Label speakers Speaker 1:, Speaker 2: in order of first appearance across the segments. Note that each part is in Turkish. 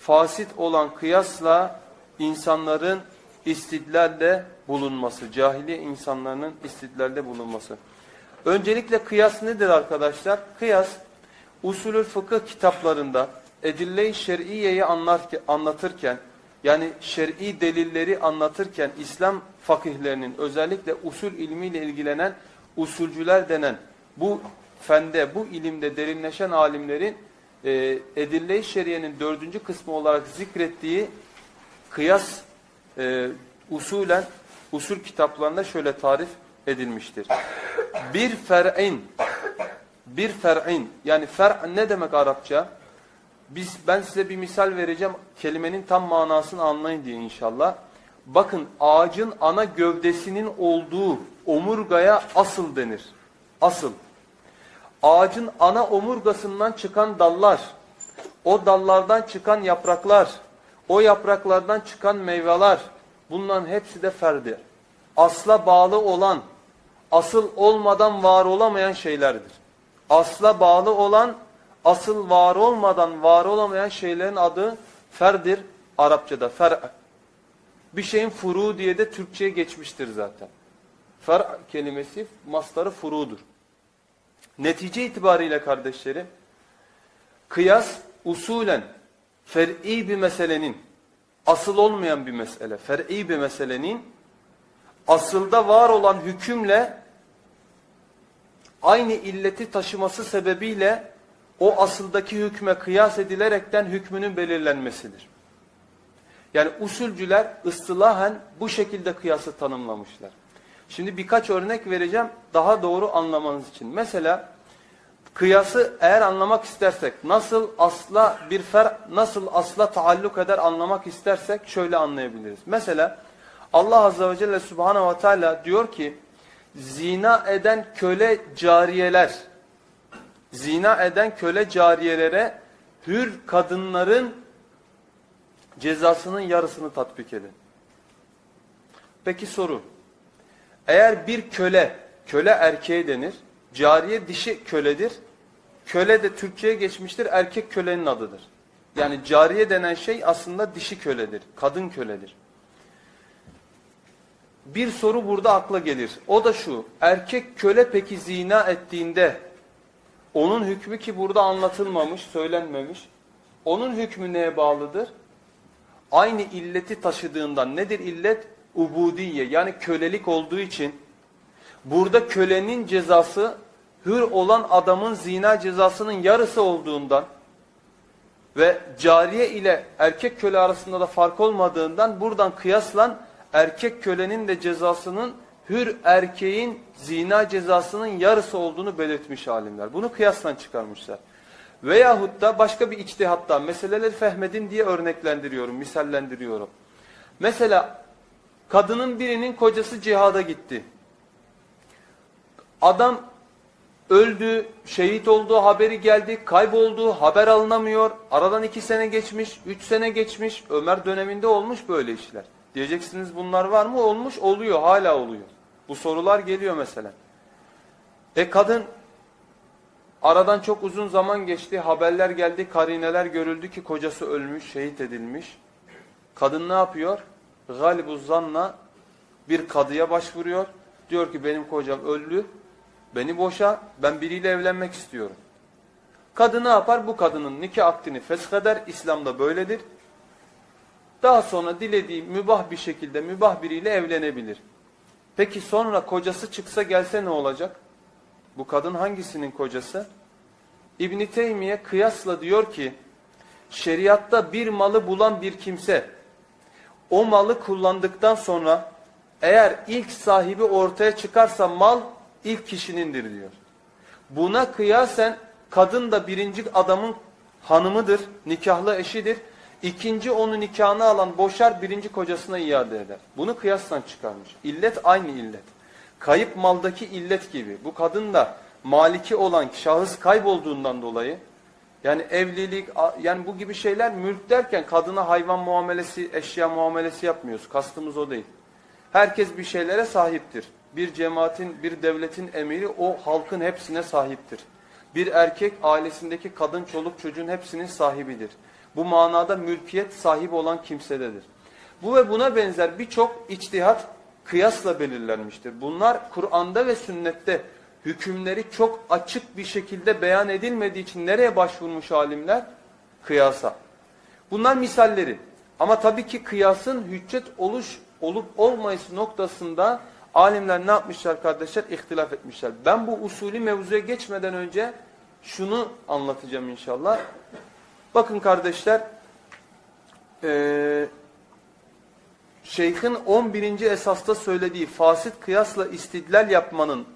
Speaker 1: fasit olan kıyasla insanların istidlalde bulunması, cahiliye insanların istidlalde bulunması. Öncelikle kıyas nedir arkadaşlar? Kıyas usulü fıkıh kitaplarında edille-i şer'iyeyi anlatırken yani şer'i delilleri anlatırken İslam fakihlerinin özellikle usul ilmiyle ilgilenen usulcüler denen bu fende, bu ilimde derinleşen alimlerin e, edille-i şeriyenin dördüncü kısmı olarak zikrettiği kıyas e, usulen usul kitaplarında şöyle tarif edilmiştir. Bir fer'in bir fer'in yani fer ne demek Arapça? Biz ben size bir misal vereceğim kelimenin tam manasını anlayın diye inşallah. Bakın ağacın ana gövdesinin olduğu omurgaya asıl denir. Asıl. Ağacın ana omurgasından çıkan dallar, o dallardan çıkan yapraklar, o yapraklardan çıkan meyveler, bunların hepsi de ferdi. Asla bağlı olan, asıl olmadan var olamayan şeylerdir. Asla bağlı olan, asıl var olmadan var olamayan şeylerin adı ferdir Arapçada. Fer. Bir şeyin furu diye de Türkçe'ye geçmiştir zaten. Fer kelimesi mastarı furudur. Netice itibariyle kardeşlerim, kıyas usulen fer'i bir meselenin, asıl olmayan bir mesele, fer'i bir meselenin asılda var olan hükümle aynı illeti taşıması sebebiyle o asıldaki hükme kıyas edilerekten hükmünün belirlenmesidir. Yani usulcüler ıstılahen bu şekilde kıyası tanımlamışlar. Şimdi birkaç örnek vereceğim daha doğru anlamanız için. Mesela kıyası eğer anlamak istersek nasıl asla bir fer nasıl asla taalluk eder anlamak istersek şöyle anlayabiliriz. Mesela Allah azze ve celle subhanahu ve teala diyor ki zina eden köle cariyeler zina eden köle cariyelere hür kadınların cezasının yarısını tatbik edin. Peki soru. Eğer bir köle, köle erkeğe denir, cariye dişi köledir. Köle de Türkçe'ye geçmiştir, erkek kölenin adıdır. Yani cariye denen şey aslında dişi köledir, kadın köledir. Bir soru burada akla gelir. O da şu, erkek köle peki zina ettiğinde, onun hükmü ki burada anlatılmamış, söylenmemiş, onun hükmü neye bağlıdır? Aynı illeti taşıdığından, nedir illet? Ubudiye, yani kölelik olduğu için, burada kölenin cezası, hür olan adamın zina cezasının yarısı olduğundan ve cariye ile erkek köle arasında da fark olmadığından buradan kıyaslan erkek kölenin de cezasının hür erkeğin zina cezasının yarısı olduğunu belirtmiş alimler. Bunu kıyaslan çıkarmışlar. Veyahut da başka bir içtihatta meseleleri fehmedin diye örneklendiriyorum, misallendiriyorum. Mesela kadının birinin kocası cihada gitti. Adam öldü, şehit olduğu haberi geldi, kayboldu, haber alınamıyor. Aradan iki sene geçmiş, üç sene geçmiş. Ömer döneminde olmuş böyle işler. Diyeceksiniz bunlar var mı? Olmuş, oluyor, hala oluyor. Bu sorular geliyor mesela. E kadın aradan çok uzun zaman geçti, haberler geldi, karineler görüldü ki kocası ölmüş, şehit edilmiş. Kadın ne yapıyor? Galibu zanna bir kadıya başvuruyor. Diyor ki benim kocam öldü, beni boşa, ben biriyle evlenmek istiyorum. Kadın ne yapar? Bu kadının nikah akdini fesheder, İslam'da böyledir. Daha sonra dilediği mübah bir şekilde mübah biriyle evlenebilir. Peki sonra kocası çıksa gelse ne olacak? Bu kadın hangisinin kocası? İbn Teymiye kıyasla diyor ki şeriatta bir malı bulan bir kimse o malı kullandıktan sonra eğer ilk sahibi ortaya çıkarsa mal ilk kişinindir diyor. Buna kıyasen kadın da birinci adamın hanımıdır, nikahlı eşidir. İkinci onu nikahına alan boşar birinci kocasına iade eder. Bunu kıyastan çıkarmış. İllet aynı illet. Kayıp maldaki illet gibi. Bu kadın da maliki olan şahıs kaybolduğundan dolayı yani evlilik yani bu gibi şeyler mülk derken kadına hayvan muamelesi, eşya muamelesi yapmıyoruz. Kastımız o değil. Herkes bir şeylere sahiptir. Bir cemaatin, bir devletin emiri o halkın hepsine sahiptir. Bir erkek ailesindeki kadın, çoluk çocuğun hepsinin sahibidir. Bu manada mülkiyet sahibi olan kimsededir. Bu ve buna benzer birçok içtihat kıyasla belirlenmiştir. Bunlar Kur'an'da ve sünnette hükümleri çok açık bir şekilde beyan edilmediği için nereye başvurmuş alimler? Kıyasa. Bunlar misalleri. Ama tabii ki kıyasın hüccet oluş olup olmayışı noktasında alimler ne yapmışlar kardeşler? İhtilaf etmişler. Ben bu usulü mevzuya geçmeden önce şunu anlatacağım inşallah. Bakın kardeşler, eee Şeyh'in 11. esasta söylediği fasit kıyasla istidlal yapmanın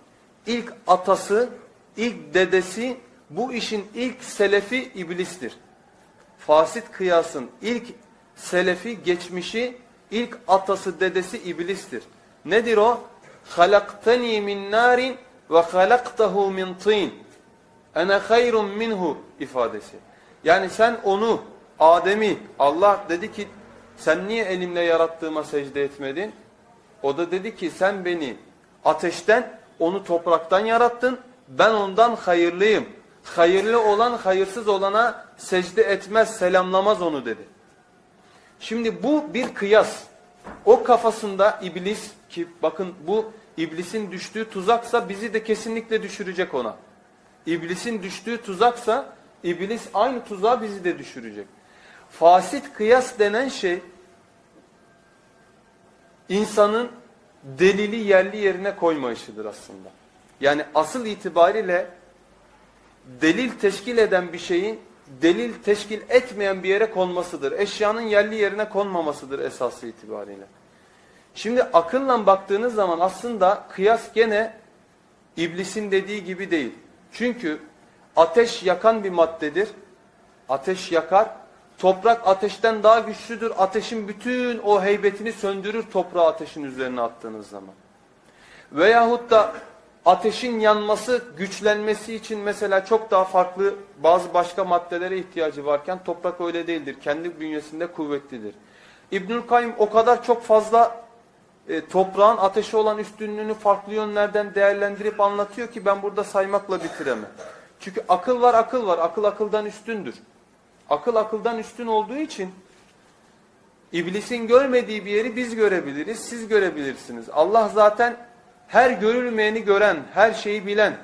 Speaker 1: ilk atası, ilk dedesi, bu işin ilk selefi iblistir. Fasit kıyasın ilk selefi, geçmişi, ilk atası, dedesi iblistir. Nedir o? خَلَقْتَنِي مِنْ نَارٍ وَخَلَقْتَهُ مِنْ طِينٍ اَنَا خَيْرٌ minhu ifadesi. Yani sen onu, Adem'i, Allah dedi ki sen niye elimle yarattığıma secde etmedin? O da dedi ki sen beni ateşten, onu topraktan yarattın. Ben ondan hayırlıyım. Hayırlı olan hayırsız olana secde etmez, selamlamaz onu dedi. Şimdi bu bir kıyas. O kafasında iblis ki bakın bu iblisin düştüğü tuzaksa bizi de kesinlikle düşürecek ona. İblisin düştüğü tuzaksa iblis aynı tuzağa bizi de düşürecek. Fasit kıyas denen şey insanın delili yerli yerine koymayışıdır aslında. Yani asıl itibariyle delil teşkil eden bir şeyin delil teşkil etmeyen bir yere konmasıdır. Eşyanın yerli yerine konmamasıdır esası itibariyle. Şimdi akılla baktığınız zaman aslında kıyas gene iblisin dediği gibi değil. Çünkü ateş yakan bir maddedir. Ateş yakar. Toprak ateşten daha güçlüdür. Ateşin bütün o heybetini söndürür toprağı ateşin üzerine attığınız zaman. Veyahut da ateşin yanması, güçlenmesi için mesela çok daha farklı bazı başka maddelere ihtiyacı varken toprak öyle değildir. Kendi bünyesinde kuvvetlidir. İbnül Kayyum o kadar çok fazla e, toprağın ateşe olan üstünlüğünü farklı yönlerden değerlendirip anlatıyor ki ben burada saymakla bitiremem. Çünkü akıl var akıl var. Akıl akıldan üstündür. Akıl akıldan üstün olduğu için iblisin görmediği bir yeri biz görebiliriz, siz görebilirsiniz. Allah zaten her görülmeyeni gören, her şeyi bilen.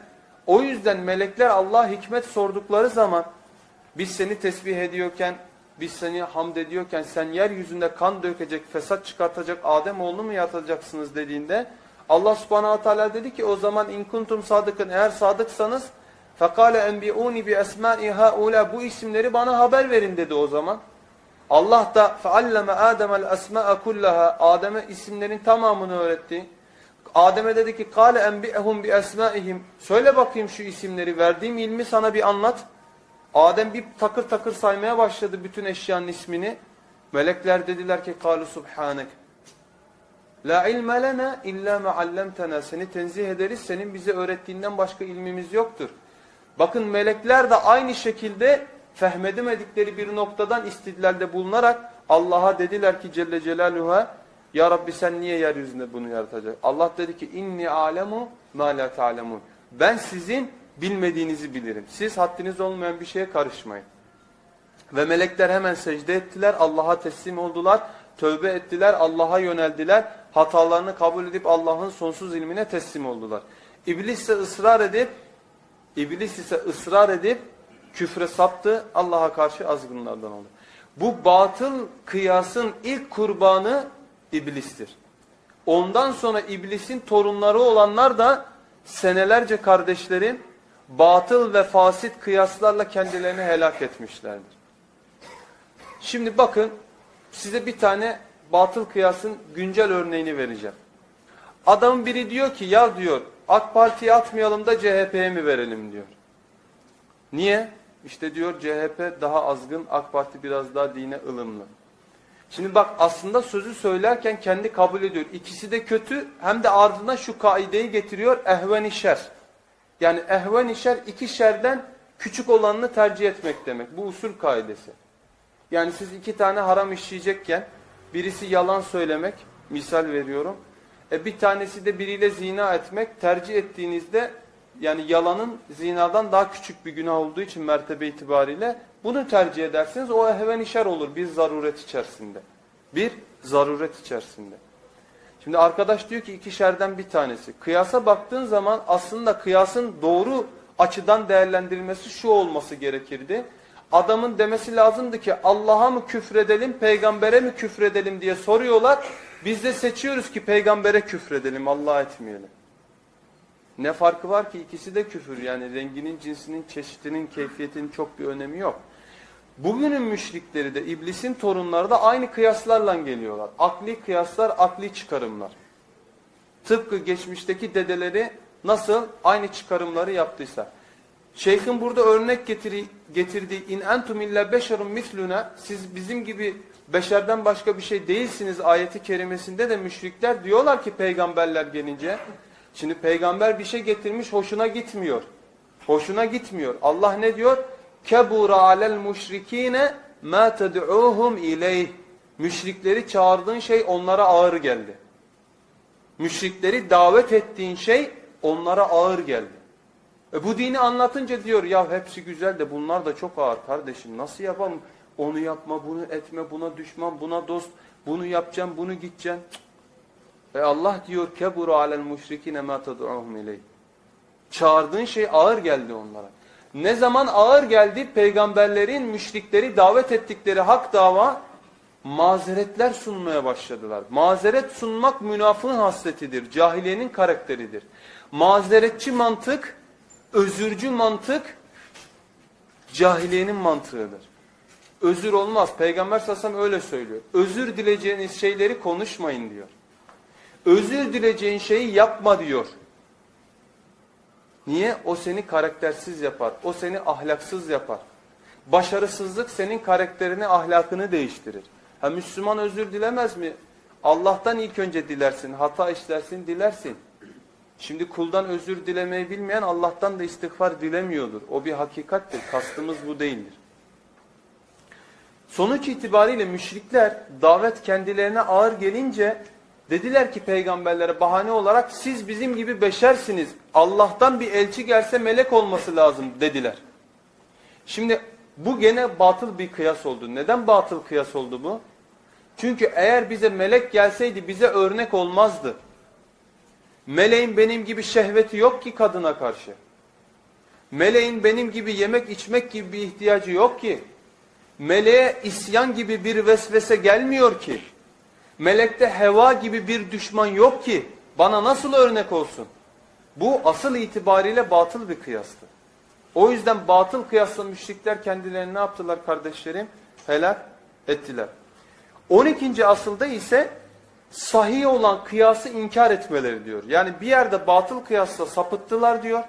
Speaker 1: O yüzden melekler Allah hikmet sordukları zaman biz seni tesbih ediyorken, biz seni hamd ediyorken sen yeryüzünde kan dökecek, fesat çıkartacak Adem oğlunu mu yatacaksınız dediğinde Allah subhanahu teala dedi ki o zaman in kuntum sadıkın eğer sadıksanız fekale enbi'uni bi esma'i haula bu isimleri bana haber verin dedi o zaman. Allah da fealleme Adem'el esma'a kullaha Adem'e isimlerin tamamını öğretti. Adem'e dedi ki kâle enbi'ehum bi esma'ihim söyle bakayım şu isimleri verdiğim ilmi sana bir anlat. Adem bir takır takır saymaya başladı bütün eşyanın ismini. Melekler dediler ki kalu subhanek. La ilme lena illa ma allamtana. Seni tenzih ederiz. Senin bize öğrettiğinden başka ilmimiz yoktur. Bakın melekler de aynı şekilde fehmedemedikleri bir noktadan istidlalde bulunarak Allah'a dediler ki Celle Celaluhu'ya Ya Rabbi sen niye yeryüzünde bunu yaratacak? Allah dedi ki inni alemu ma la ta'lemun. Ben sizin bilmediğinizi bilirim. Siz haddiniz olmayan bir şeye karışmayın. Ve melekler hemen secde ettiler, Allah'a teslim oldular, tövbe ettiler, Allah'a yöneldiler, hatalarını kabul edip Allah'ın sonsuz ilmine teslim oldular. İblis ise ısrar edip, İblis ise ısrar edip küfre saptı, Allah'a karşı azgınlardan oldu. Bu batıl kıyasın ilk kurbanı iblistir. Ondan sonra iblisin torunları olanlar da senelerce kardeşlerin batıl ve fasit kıyaslarla kendilerini helak etmişlerdir. Şimdi bakın size bir tane batıl kıyasın güncel örneğini vereceğim. Adam biri diyor ki ya diyor AK Parti'ye atmayalım da CHP'ye mi verelim diyor. Niye? İşte diyor CHP daha azgın, AK Parti biraz daha dine ılımlı. Şimdi bak aslında sözü söylerken kendi kabul ediyor. İkisi de kötü hem de ardına şu kaideyi getiriyor ehven-i şer. Yani ehven-i şer iki şerden küçük olanını tercih etmek demek. Bu usul kaidesi. Yani siz iki tane haram işleyecekken birisi yalan söylemek, misal veriyorum. E bir tanesi de biriyle zina etmek tercih ettiğinizde yani yalanın zinadan daha küçük bir günah olduğu için mertebe itibariyle Bunu tercih edersiniz. O heven işer olur bir zaruret içerisinde. Bir zaruret içerisinde. Şimdi arkadaş diyor ki iki şerden bir tanesi. Kıyasa baktığın zaman aslında kıyasın doğru açıdan değerlendirilmesi şu olması gerekirdi. Adamın demesi lazımdı ki Allah'a mı küfredelim, peygambere mi küfredelim diye soruyorlar. Biz de seçiyoruz ki peygambere küfredelim, Allah'a etmeyelim. Ne farkı var ki ikisi de küfür yani renginin, cinsinin, çeşitinin, keyfiyetinin çok bir önemi yok. Bugünün müşrikleri de iblisin torunları da aynı kıyaslarla geliyorlar. Akli kıyaslar, akli çıkarımlar. Tıpkı geçmişteki dedeleri nasıl aynı çıkarımları yaptıysa. Şeyhin burada örnek getirdiği in entum illa beşerun misluna siz bizim gibi beşerden başka bir şey değilsiniz ayeti kerimesinde de müşrikler diyorlar ki peygamberler gelince şimdi peygamber bir şey getirmiş hoşuna gitmiyor. Hoşuna gitmiyor. Allah ne diyor? Kebura alel müşrikine ma ted'uhum ileyh. Müşrikleri çağırdığın şey onlara ağır geldi. Müşrikleri davet ettiğin şey onlara ağır geldi. E bu dini anlatınca diyor ya hepsi güzel de bunlar da çok ağır kardeşim. Nasıl yapalım? Onu yapma, bunu etme, buna düşman, buna dost, bunu yapacağım, bunu gideceksin. Cık. E Allah diyor keburu alel müşrikine ma ted'uhum ileyh. Çağırdığın şey ağır geldi onlara. Ne zaman ağır geldi peygamberlerin müşrikleri davet ettikleri hak dava mazeretler sunmaya başladılar. Mazeret sunmak münafığın hasletidir, cahiliyenin karakteridir. Mazeretçi mantık, özürcü mantık cahiliyenin mantığıdır. Özür olmaz. Peygamber sallallahu öyle söylüyor. Özür dileyeceğiniz şeyleri konuşmayın diyor. Özür dileyeceğin şeyi yapma diyor. Niye? O seni karaktersiz yapar. O seni ahlaksız yapar. Başarısızlık senin karakterini, ahlakını değiştirir. Ha Müslüman özür dilemez mi? Allah'tan ilk önce dilersin. Hata işlersin, dilersin. Şimdi kuldan özür dilemeyi bilmeyen Allah'tan da istiğfar dilemiyordur. O bir hakikattir. Kastımız bu değildir. Sonuç itibariyle müşrikler davet kendilerine ağır gelince dediler ki peygamberlere bahane olarak siz bizim gibi beşersiniz. Allah'tan bir elçi gelse melek olması lazım dediler. Şimdi bu gene batıl bir kıyas oldu. Neden batıl kıyas oldu bu? Çünkü eğer bize melek gelseydi bize örnek olmazdı. Meleğin benim gibi şehveti yok ki kadına karşı. Meleğin benim gibi yemek içmek gibi bir ihtiyacı yok ki. Meleğe isyan gibi bir vesvese gelmiyor ki. Melekte heva gibi bir düşman yok ki. Bana nasıl örnek olsun? Bu asıl itibariyle batıl bir kıyastı. O yüzden batıl kıyasla müşrikler kendilerini ne yaptılar kardeşlerim? Helak ettiler. 12. asılda ise sahih olan kıyası inkar etmeleri diyor. Yani bir yerde batıl kıyasla sapıttılar diyor.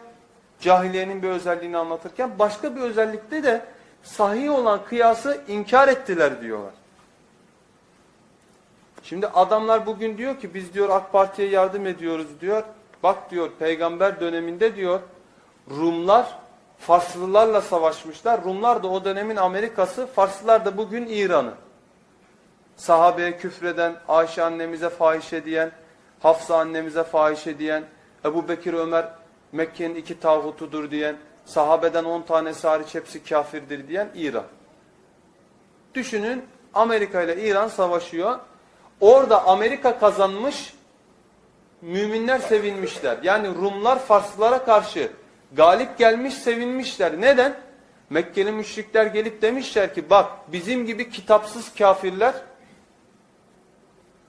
Speaker 1: Cahiliyenin bir özelliğini anlatırken başka bir özellikte de sahih olan kıyası inkar ettiler diyorlar. Şimdi adamlar bugün diyor ki biz diyor AK Parti'ye yardım ediyoruz diyor. Bak diyor peygamber döneminde diyor Rumlar Farslılarla savaşmışlar. Rumlar da o dönemin Amerika'sı, Farslılar da bugün İran'ı. Sahabeye küfreden, Ayşe annemize fahişe diyen, Hafsa annemize fahişe diyen, Ebu Bekir Ömer Mekke'nin iki tağutudur diyen, sahabeden on tanesi hariç hepsi kafirdir diyen İran. Düşünün Amerika ile İran savaşıyor. Orada Amerika kazanmış, müminler sevinmişler. Yani Rumlar Farslılara karşı galip gelmiş, sevinmişler. Neden? Mekkeli müşrikler gelip demişler ki bak bizim gibi kitapsız kafirler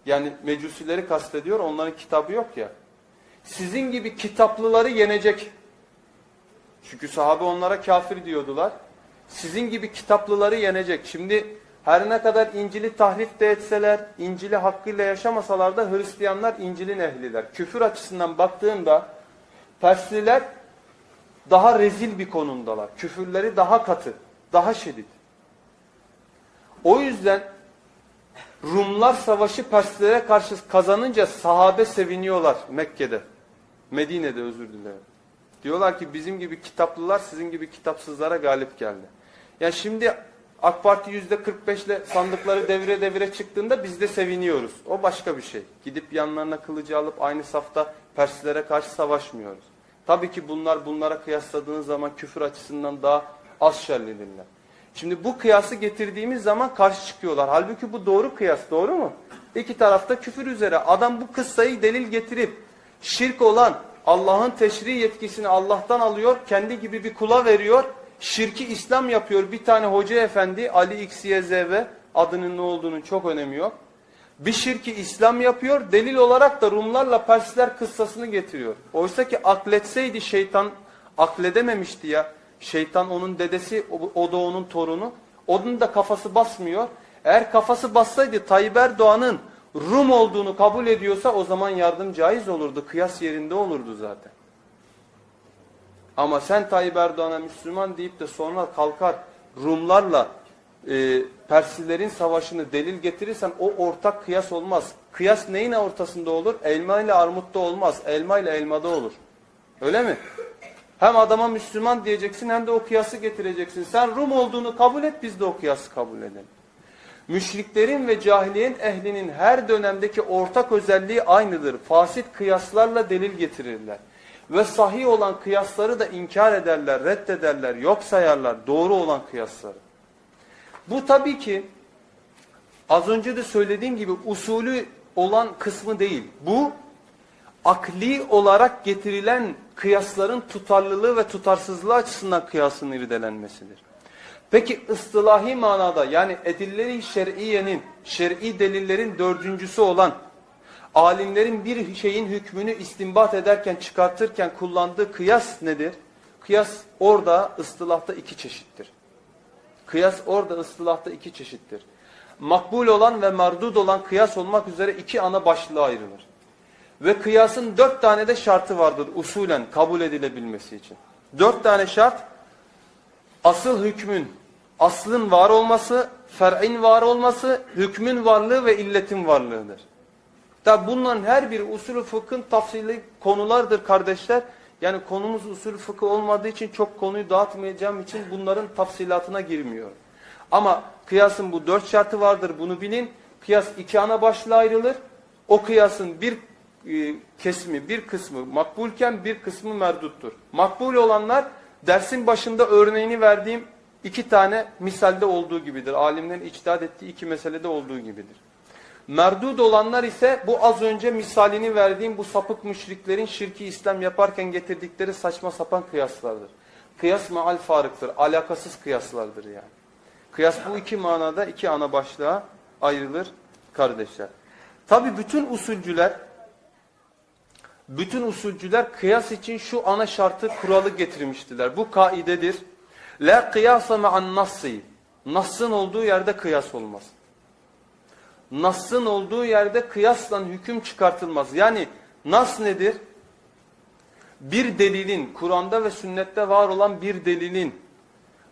Speaker 1: yani mecusileri kastediyor onların kitabı yok ya. Sizin gibi kitaplıları yenecek. Çünkü sahabe onlara kafir diyordular. Sizin gibi kitaplıları yenecek. Şimdi her ne kadar İncil'i tahrif de etseler, İncil'i hakkıyla yaşamasalar da Hristiyanlar İncil'in ehliler. Küfür açısından baktığında Persliler daha rezil bir konumdalar. Küfürleri daha katı, daha şiddet. O yüzden Rumlar savaşı Perslere karşı kazanınca sahabe seviniyorlar Mekke'de. Medine'de özür dilerim. Diyorlar ki bizim gibi kitaplılar sizin gibi kitapsızlara galip geldi. Yani şimdi AK Parti yüzde 45 ile sandıkları devire devire çıktığında biz de seviniyoruz. O başka bir şey. Gidip yanlarına kılıcı alıp aynı safta Perslere karşı savaşmıyoruz. Tabii ki bunlar bunlara kıyasladığınız zaman küfür açısından daha az şerlidirler. Şimdi bu kıyası getirdiğimiz zaman karşı çıkıyorlar. Halbuki bu doğru kıyas doğru mu? İki tarafta küfür üzere. Adam bu kıssayı delil getirip şirk olan Allah'ın teşri yetkisini Allah'tan alıyor. Kendi gibi bir kula veriyor. Şirki İslam yapıyor. Bir tane hoca efendi Ali XYZV adının ne olduğunun çok önemi yok. Bir şirki İslam yapıyor. Delil olarak da Rumlarla Persler kıssasını getiriyor. Oysa ki akletseydi şeytan akledememişti ya. Şeytan onun dedesi, o- da onun torunu. Onun da kafası basmıyor. Eğer kafası bassaydı Tayyip Erdoğan'ın Rum olduğunu kabul ediyorsa o zaman yardım caiz olurdu. Kıyas yerinde olurdu zaten. Ama sen Tayyip Erdoğan'a Müslüman deyip de sonra kalkar Rumlarla e, Perslilerin savaşını delil getirirsen o ortak kıyas olmaz. Kıyas neyin ortasında olur? Elma ile armutta olmaz. Elma ile elmada olur. Öyle mi? Hem adama Müslüman diyeceksin hem de o kıyası getireceksin. Sen Rum olduğunu kabul et biz de o kıyası kabul edelim. Müşriklerin ve cahiliyenin ehlinin her dönemdeki ortak özelliği aynıdır. Fasit kıyaslarla delil getirirler. Ve sahih olan kıyasları da inkar ederler, reddederler, yok sayarlar doğru olan kıyasları. Bu tabii ki az önce de söylediğim gibi usulü olan kısmı değil. Bu akli olarak getirilen kıyasların tutarlılığı ve tutarsızlığı açısından kıyasın irdelenmesidir. Peki ıstılahi manada yani edilleri şer'iyenin, şer'i delillerin dördüncüsü olan alimlerin bir şeyin hükmünü istinbat ederken, çıkartırken kullandığı kıyas nedir? Kıyas orada ıstılahta iki çeşittir. Kıyas orada ıstılahta iki çeşittir. Makbul olan ve mardud olan kıyas olmak üzere iki ana başlığa ayrılır. Ve kıyasın dört tane de şartı vardır usulen kabul edilebilmesi için. Dört tane şart asıl hükmün, aslın var olması, fer'in var olması, hükmün varlığı ve illetin varlığıdır. Tabi bunların her biri usulü fıkhın tafsili konulardır kardeşler. Yani konumuz usulü fıkıh olmadığı için çok konuyu dağıtmayacağım için bunların tafsilatına girmiyorum. Ama kıyasın bu dört şartı vardır bunu bilin. Kıyas iki ana başlığa ayrılır. O kıyasın bir e, kesimi, bir kısmı makbulken bir kısmı merduttur. Makbul olanlar dersin başında örneğini verdiğim iki tane misalde olduğu gibidir. Alimlerin içtihat ettiği iki meselede olduğu gibidir. Merdud olanlar ise bu az önce misalini verdiğim bu sapık müşriklerin şirki İslam yaparken getirdikleri saçma sapan kıyaslardır. Kıyas meal farıktır. Alakasız kıyaslardır yani. Kıyas bu iki manada iki ana başlığa ayrılır kardeşler. Tabi bütün usulcüler bütün usulcüler kıyas için şu ana şartı kuralı getirmiştiler. Bu kaidedir. La kıyasa ma'an nassi. Nassın olduğu yerde kıyas olmaz. Nassın olduğu yerde kıyasla hüküm çıkartılmaz. Yani nas nedir? Bir delilin, Kur'an'da ve sünnette var olan bir delilin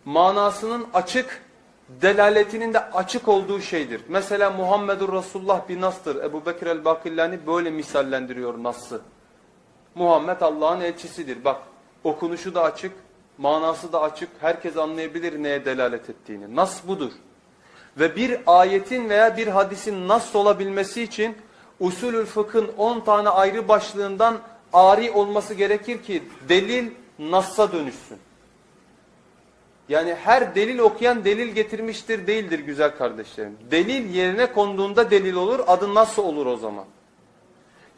Speaker 1: manasının açık, delaletinin de açık olduğu şeydir. Mesela Muhammedur Resulullah bir nastır. Ebu Bekir el-Bakillani böyle misallendiriyor nası. Muhammed Allah'ın elçisidir. Bak okunuşu da açık, manası da açık. Herkes anlayabilir neye delalet ettiğini. Nas budur. Ve bir ayetin veya bir hadisin nas olabilmesi için usulül fıkhın 10 tane ayrı başlığından ari olması gerekir ki delil nassa dönüşsün. Yani her delil okuyan delil getirmiştir değildir güzel kardeşlerim. Delil yerine konduğunda delil olur adı nasıl olur o zaman.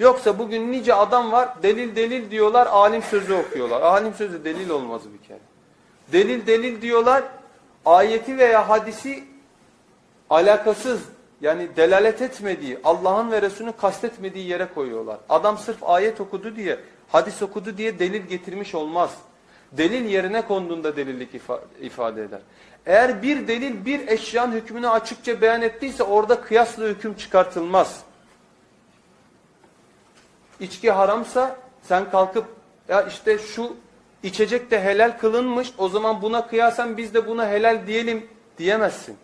Speaker 1: Yoksa bugün nice adam var delil delil diyorlar alim sözü okuyorlar. Alim sözü delil olmaz bir kere. Delil delil diyorlar ayeti veya hadisi alakasız yani delalet etmediği Allah'ın ve Resulünün kastetmediği yere koyuyorlar. Adam sırf ayet okudu diye hadis okudu diye delil getirmiş olmaz. Delil yerine konduğunda delillik ifa ifade eder. Eğer bir delil bir eşyanın hükmünü açıkça beyan ettiyse orada kıyasla hüküm çıkartılmaz. İçki haramsa sen kalkıp ya işte şu içecek de helal kılınmış o zaman buna kıyasen biz de buna helal diyelim diyemezsin.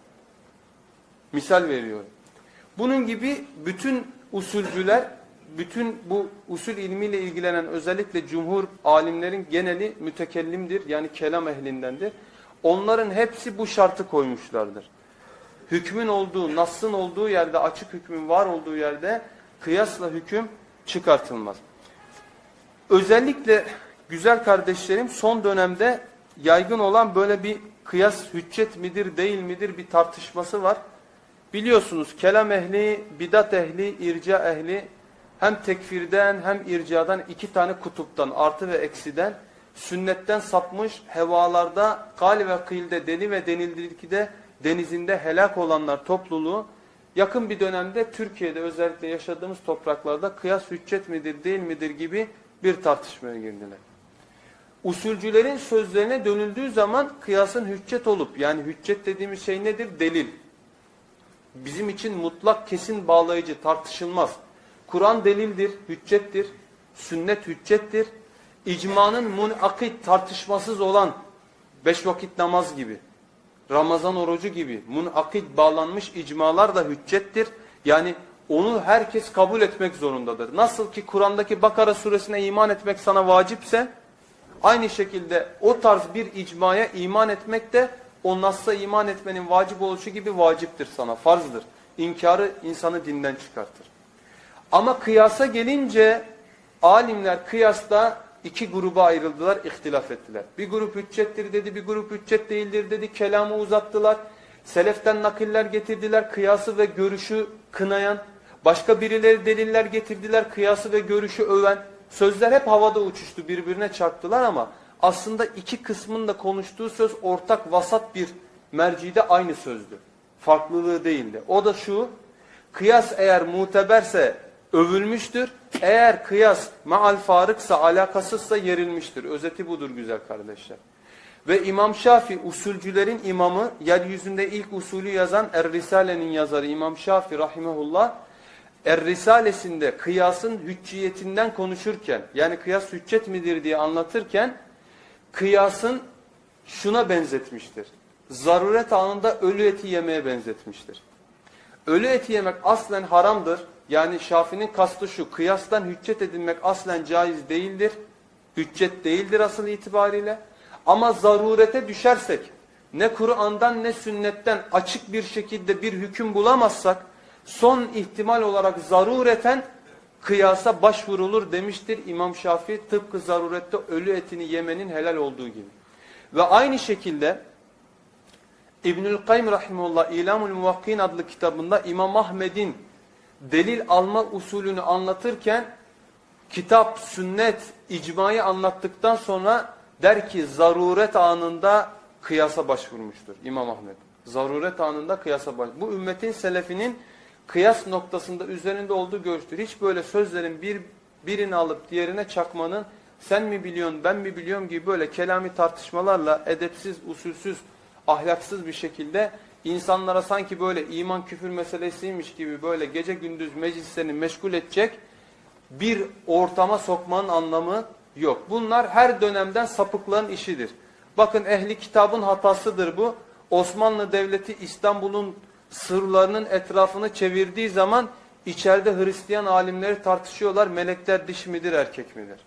Speaker 1: Misal veriyorum. Bunun gibi bütün usulcüler, bütün bu usul ilmiyle ilgilenen özellikle cumhur alimlerin geneli mütekellimdir. Yani kelam ehlindendir. Onların hepsi bu şartı koymuşlardır. Hükmün olduğu, nassın olduğu yerde, açık hükmün var olduğu yerde kıyasla hüküm çıkartılmaz. Özellikle güzel kardeşlerim son dönemde yaygın olan böyle bir kıyas hüccet midir değil midir bir tartışması var. Biliyorsunuz kelam ehli, bidat ehli, irca ehli hem tekfirden hem ircadan iki tane kutuptan artı ve eksiden sünnetten sapmış hevalarda gal ve kıylde deli ve denildikide denizinde helak olanlar topluluğu yakın bir dönemde Türkiye'de özellikle yaşadığımız topraklarda kıyas hüccet midir değil midir gibi bir tartışmaya girdiler. Usulcülerin sözlerine dönüldüğü zaman kıyasın hüccet olup yani hüccet dediğimiz şey nedir? Delil. Bizim için mutlak kesin bağlayıcı tartışılmaz. Kur'an delildir, hüccettir. Sünnet hüccettir. İcmanın munakit tartışmasız olan beş vakit namaz gibi, Ramazan orucu gibi munakit bağlanmış icmalar da hüccettir. Yani onu herkes kabul etmek zorundadır. Nasıl ki Kur'an'daki Bakara suresine iman etmek sana vacipse aynı şekilde o tarz bir icmaya iman etmek de o Nas'a iman etmenin vacip oluşu gibi vaciptir sana, farzdır. İnkarı insanı dinden çıkartır. Ama kıyasa gelince alimler kıyasta iki gruba ayrıldılar, ihtilaf ettiler. Bir grup hüccettir dedi, bir grup hüccet değildir dedi, kelamı uzattılar. Seleften nakiller getirdiler, kıyası ve görüşü kınayan. Başka birileri deliller getirdiler, kıyası ve görüşü öven. Sözler hep havada uçuştu, birbirine çarptılar ama aslında iki kısmın da konuştuğu söz ortak vasat bir mercide aynı sözdü. Farklılığı değildi. O da şu, kıyas eğer muteberse övülmüştür. Eğer kıyas maal farıksa, alakasızsa yerilmiştir. Özeti budur güzel kardeşler. Ve İmam Şafi usulcülerin imamı, yeryüzünde ilk usulü yazan Er-Risale'nin yazarı İmam Şafi rahimehullah, Er-Risalesinde kıyasın hücciyetinden konuşurken, yani kıyas hüccet midir diye anlatırken, kıyasın şuna benzetmiştir. Zaruret anında ölü eti yemeye benzetmiştir. Ölü eti yemek aslen haramdır. Yani Şafi'nin kastı şu, kıyastan hüccet edinmek aslen caiz değildir. Hüccet değildir asıl itibariyle. Ama zarurete düşersek, ne Kur'an'dan ne sünnetten açık bir şekilde bir hüküm bulamazsak, son ihtimal olarak zarureten kıyasa başvurulur demiştir İmam Şafii tıpkı zarurette ölü etini yemenin helal olduğu gibi. Ve aynı şekilde İbnül Kayyum Rahimullah İlamul Muvakkin adlı kitabında İmam Ahmed'in delil alma usulünü anlatırken kitap, sünnet, icmayı anlattıktan sonra der ki zaruret anında kıyasa başvurmuştur İmam Ahmed. Zaruret anında kıyasa baş. Bu ümmetin selefinin kıyas noktasında üzerinde olduğu görüştür. Hiç böyle sözlerin bir birini alıp diğerine çakmanın sen mi biliyorsun ben mi biliyorum gibi böyle kelami tartışmalarla edepsiz, usulsüz, ahlaksız bir şekilde insanlara sanki böyle iman küfür meselesiymiş gibi böyle gece gündüz meclislerini meşgul edecek bir ortama sokmanın anlamı yok. Bunlar her dönemden sapıkların işidir. Bakın ehli kitabın hatasıdır bu. Osmanlı Devleti İstanbul'un sırlarının etrafını çevirdiği zaman içeride Hristiyan alimleri tartışıyorlar. Melekler diş midir erkek midir?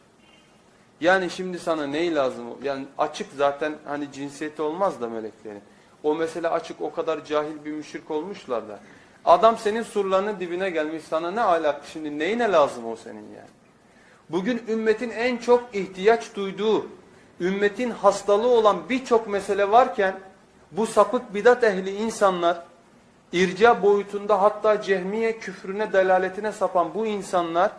Speaker 1: Yani şimdi sana neyi lazım? Yani açık zaten hani cinsiyeti olmaz da meleklerin. O mesele açık o kadar cahil bir müşrik olmuşlar da. Adam senin surlarının dibine gelmiş sana ne alak şimdi neyine lazım o senin yani? Bugün ümmetin en çok ihtiyaç duyduğu, ümmetin hastalığı olan birçok mesele varken bu sapık bidat ehli insanlar irca boyutunda hatta cehmiye küfrüne delaletine sapan bu insanlar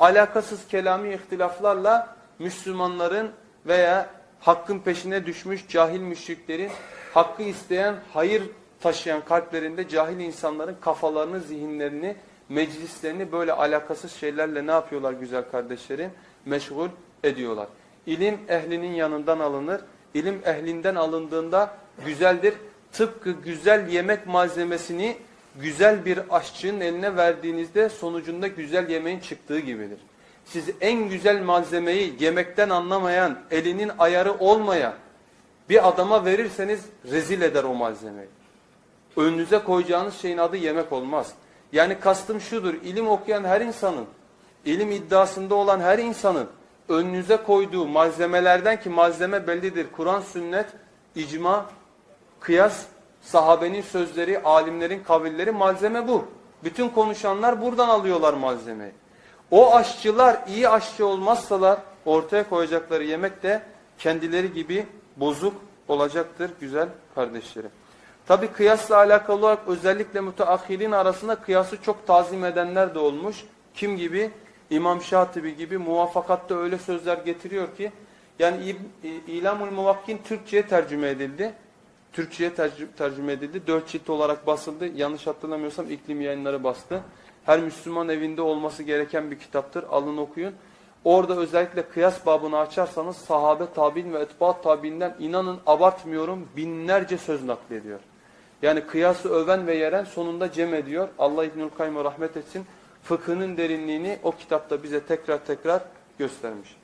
Speaker 1: alakasız kelami ihtilaflarla Müslümanların veya hakkın peşine düşmüş cahil müşriklerin hakkı isteyen, hayır taşıyan kalplerinde cahil insanların kafalarını, zihinlerini, meclislerini böyle alakasız şeylerle ne yapıyorlar güzel kardeşlerim? Meşgul ediyorlar. İlim ehlinin yanından alınır. İlim ehlinden alındığında güzeldir. Tıpkı güzel yemek malzemesini güzel bir aşçının eline verdiğinizde sonucunda güzel yemeğin çıktığı gibidir. Siz en güzel malzemeyi yemekten anlamayan, elinin ayarı olmayan bir adama verirseniz rezil eder o malzemeyi. Önünüze koyacağınız şeyin adı yemek olmaz. Yani kastım şudur, ilim okuyan her insanın, ilim iddiasında olan her insanın önünüze koyduğu malzemelerden ki malzeme bellidir. Kur'an, sünnet, icma, kıyas, sahabenin sözleri, alimlerin kavilleri malzeme bu. Bütün konuşanlar buradan alıyorlar malzemeyi. O aşçılar iyi aşçı olmazsalar ortaya koyacakları yemek de kendileri gibi bozuk, olacaktır güzel kardeşlerim. Tabi kıyasla alakalı olarak özellikle müteahhirin arasında kıyası çok tazim edenler de olmuş. Kim gibi? İmam Şatibi gibi muvafakatta öyle sözler getiriyor ki yani İlamul Muvakkin Türkçe'ye tercüme edildi. Türkçe'ye tercü- tercüme edildi. Dört cilt olarak basıldı. Yanlış hatırlamıyorsam iklim yayınları bastı. Her Müslüman evinde olması gereken bir kitaptır. Alın okuyun. Orada özellikle kıyas babını açarsanız sahabe tabi'in ve etbaat tabi'inden inanın abartmıyorum binlerce söz naklediyor. Yani kıyası öven ve yeren sonunda cem ediyor. Allah İbnül Kayyum'a rahmet etsin. Fıkhının derinliğini o kitapta bize tekrar tekrar göstermiş.